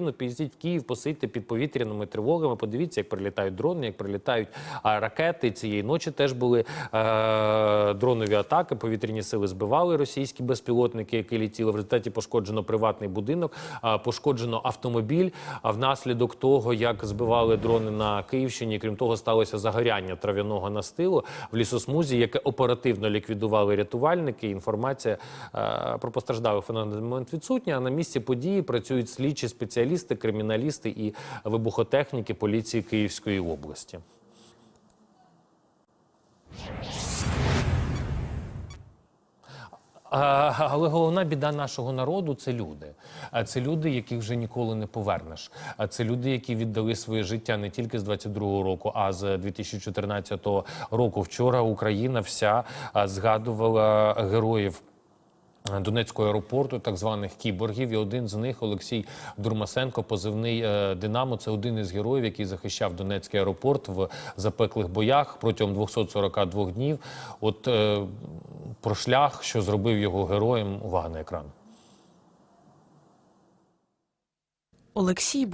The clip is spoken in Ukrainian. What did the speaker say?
Україну, поїздіть в Київ, посидьте під повітряними тривогами. Подивіться, як прилітають дрони, як прилітають ракети. Цієї ночі теж були е, дронові атаки. Повітряні сили збивали російські безпілотники, які летіли. В результаті пошкоджено приватний будинок, а, пошкоджено автомобіль. А внаслідок того, як збивали дрони на Київщині, крім того, сталося загоряння трав'яного настилу в лісосмузі, яке оперативно ліквідували рятувальники. Інформація е, про постраждалих на момент відсутня. А на місці події працюють слідчі спеціалісти, криміналісти і вибухотехніки поліції Київської області. Але головна біда нашого народу це люди. А це люди, яких вже ніколи не повернеш. А це люди, які віддали своє життя не тільки з 22-го року, а з 2014 року. Вчора Україна вся згадувала героїв. Донецького аеропорту, так званих кіборгів, і один з них Олексій Дурмасенко, позивний е, Динамо. Це один із героїв, який захищав Донецький аеропорт в запеклих боях протягом 242 днів. От е, про шлях, що зробив його героєм, увага на екран. Олексій був